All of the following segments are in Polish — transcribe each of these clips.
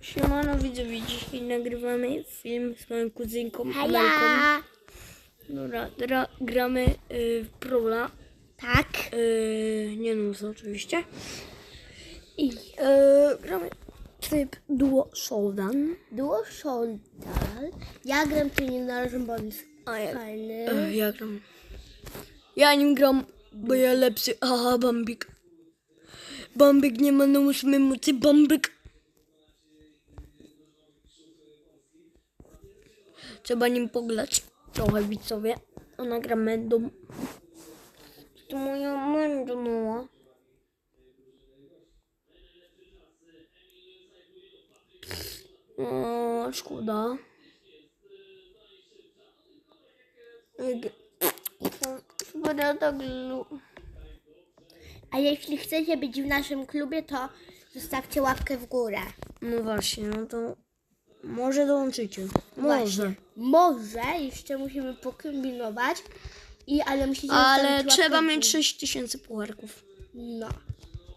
Siemano widzowie, dzisiaj nagrywamy film z moją kuzynką Amelką. Dobra, teraz gramy y, w Prola. Tak. Y, nie nus oczywiście. I y, gramy tryb Duo Showdown. Duo Shoulder. Ja gram tu nie należę, bo on jest A ja, fajny. y, ja gram. Ja nim gram, bo ja lepszy. Aha, Bambik. Bambik nie ma na ósmej mocy, Bambik. Trzeba nim poglać trochę widzowie. Ona gra mędą. To moja męda mała. O, szkoda. A jeśli chcecie być w naszym klubie, to zostawcie łapkę w górę. No właśnie, no to może dołączycie. Właśnie. Może. Może, jeszcze musimy pokombinować. I, ale musicie Ale zostawić łapkę trzeba w mieć górę. 6000 pucharków, No.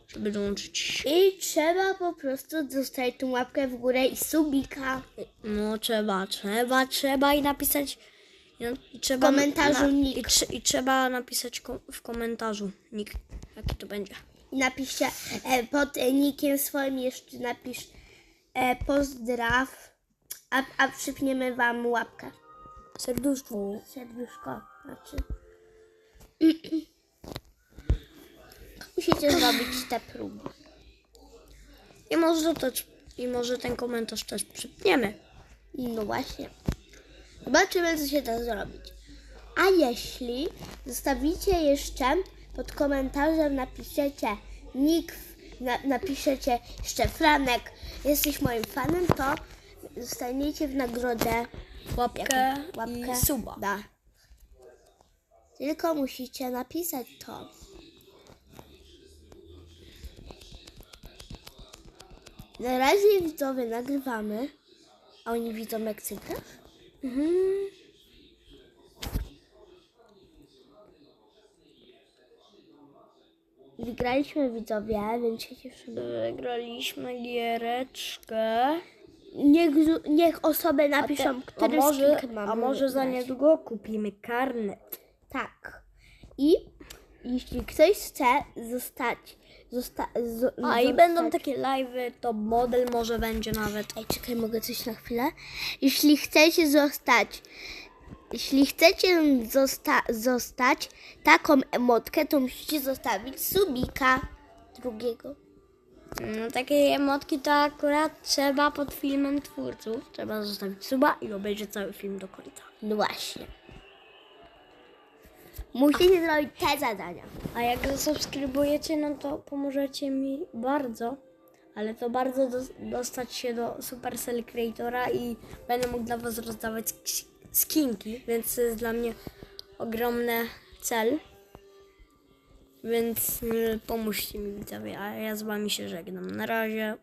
żeby dołączyć. I trzeba po prostu zostawić tą łapkę w górę i subika. No trzeba, trzeba, trzeba i napisać. I, na- i trzeba, W komentarzu nick. I, trze- I trzeba napisać ko- w komentarzu nick, jaki to będzie. I napiszcie e, pod e, nickiem swoim jeszcze napisz e, pozdraw, a, a przypniemy wam łapkę. Serduszko. Serduszko, znaczy. Musicie zrobić te próby. I może też, i może ten komentarz też przypniemy. No właśnie. Zobaczymy, co się da zrobić. A jeśli zostawicie jeszcze pod komentarzem, napiszecie nick, na, napiszecie jeszcze Franek, jesteś moim fanem, to zostaniecie w nagrodę Łapkę, łapkę suba. Da. Tylko musicie napisać to. Na razie widzowie nagrywamy, a oni widzą cykasz? Mhm. Wygraliśmy widzowie, więc się cieszymy. Wygraliśmy giereczkę. Niech, niech osoby napiszą, a który może, skin mamy a może za niedługo kupimy karnet. Tak. I jeśli ktoś chce zostać, zosta, zo, A i będą takie live'y, to model może będzie nawet. Ej, czekaj, mogę coś na chwilę? Jeśli chcecie zostać, jeśli chcecie zosta, zostać taką emotkę, to musicie zostawić subika drugiego. No takiej emotki to akurat trzeba pod filmem twórców. Trzeba zostawić suba i obejrzeć cały film do końca. No właśnie. Musicie zrobić te zadania. A jak zasubskrybujecie, no to pomożecie mi bardzo. Ale to bardzo dos- dostać się do Supercell Creatora i będę mógł dla Was rozdawać sk- skinki, więc to jest dla mnie ogromny cel. Więc y, pomóżcie mi widzowie, a ja z Wami się żegnam. Na razie.